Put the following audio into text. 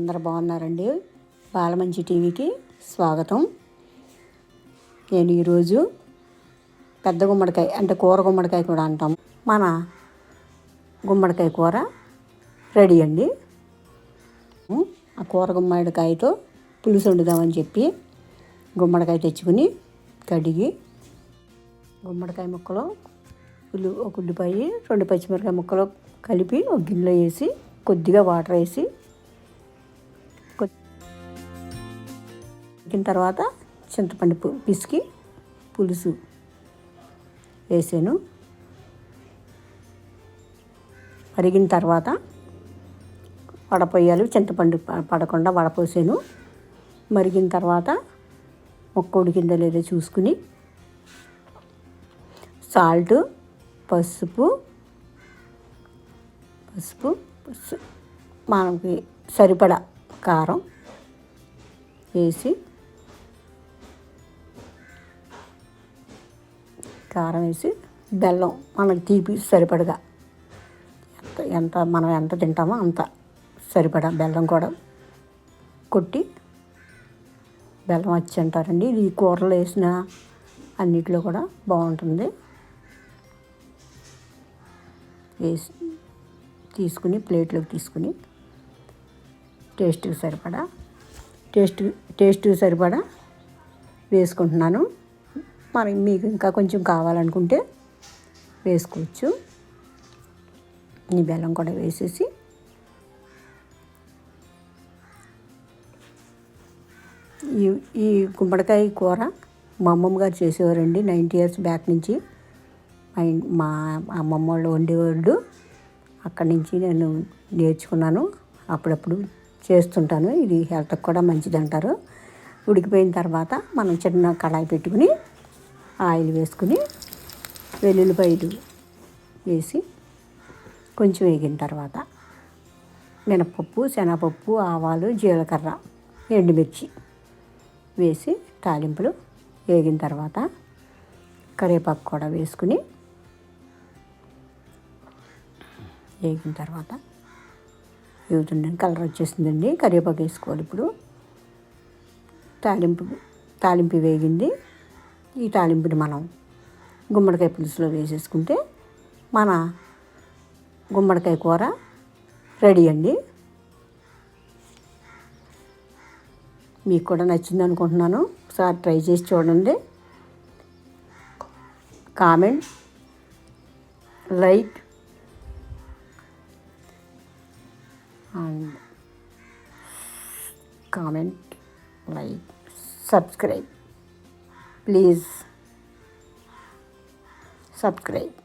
అందరు బాగున్నారండి. బాలమంచి టీవీకి స్వాగతం. నేను ఈరోజు పెద్ద గుమ్మడికాయ అంటే కూర గుమ్మడికాయ కూడా అంటాం. మన గుమ్మడికాయ కూర రెడీ అండి. ఆ కూర గుమ్మడికాయతో పులుసు వండుదామని చెప్పి గుమ్మడికాయ తెచ్చుకుని కడిగి గుమ్మడికాయ ముక్కలు ఉల్లి ఒక ఉల్లిపాయ రెండు పచ్చిమిరకాయ ముక్కలు కలిపి ఒక గిన్నెలో వేసి కొద్దిగా వాటర్ వేసి ఉడికిన తర్వాత చింతపండు పిసికి పులుసు వేసాను. మరిగిన తర్వాత వడపోయాలి. చింతపండు పడకుండా వడపోసాను. మరిగిన తర్వాత మొక్క ఉడికిందో లేదో చూసుకుని సాల్ట్ పసుపు పసుపు మనకి సరిపడా కారం వేసి కారం వేసి బెల్లం మనకి తీపి సరిపడగా. ఎంత ఎంత మనం ఎంత తింటామో అంత సరిపడా బెల్లం కూడా కొట్టి బెల్లం వచ్చి అంటారండి. ఇది కూరలు వేసిన అన్నిటిలో కూడా బాగుంటుంది. వేసి తీసుకుని ప్లేట్లోకి తీసుకుని టేస్ట్కి సరిపడా టేస్ట్ టేస్ట్కి సరిపడా వేసుకుంటున్నాను. మనం మీకు ఇంకా కొంచెం కావాలనుకుంటే వేసుకోవచ్చు. ఈ బెల్లం కూడా వేసేసి. ఈ ఈ గుమ్మడికాయ కూర మా అమ్మమ్మ గారు చేసేవారండి నైంటీ ఇయర్స్ బ్యాక్ నుంచి. మా మా అమ్మమ్మ వాళ్ళు వండేవాళ్ళు. అక్కడి నుంచి నేను నేర్చుకున్నాను. అప్పుడప్పుడు చేస్తుంటాను. ఇది హెల్త్కి కూడా మంచిది అంటారు ఉడికిపోయిన తర్వాత మనం చిన్న కళాయి పెట్టుకుని ఆయిల్ వేసుకుని వెల్లుల్లిపాయలు వేసి కొంచెం వేగిన తర్వాత మినపప్పు శనగపప్పు ఆవాలు జీలకర్ర ఎండుమిర్చి వేసి తాలింపులు వేగిన తర్వాత కరివేపాకు కూడా వేసుకుని వేగిన తర్వాత వేగుతుండని కలర్ వచ్చేసిందండి. కరివేపాకు వేసుకోవాలి ఇప్పుడు. తాలింపు తాలింపు వేగింది. ఈ తాలింపుని మనం గుమ్మడికాయ పులుసులో వేసేసుకుంటే మన గుమ్మడికాయ కూర రెడీ అండి. మీకు కూడా నచ్చింది అనుకుంటున్నాను. ఒకసారి ట్రై చేసి చూడండి. Comment like and comment like subscribe. Please subscribe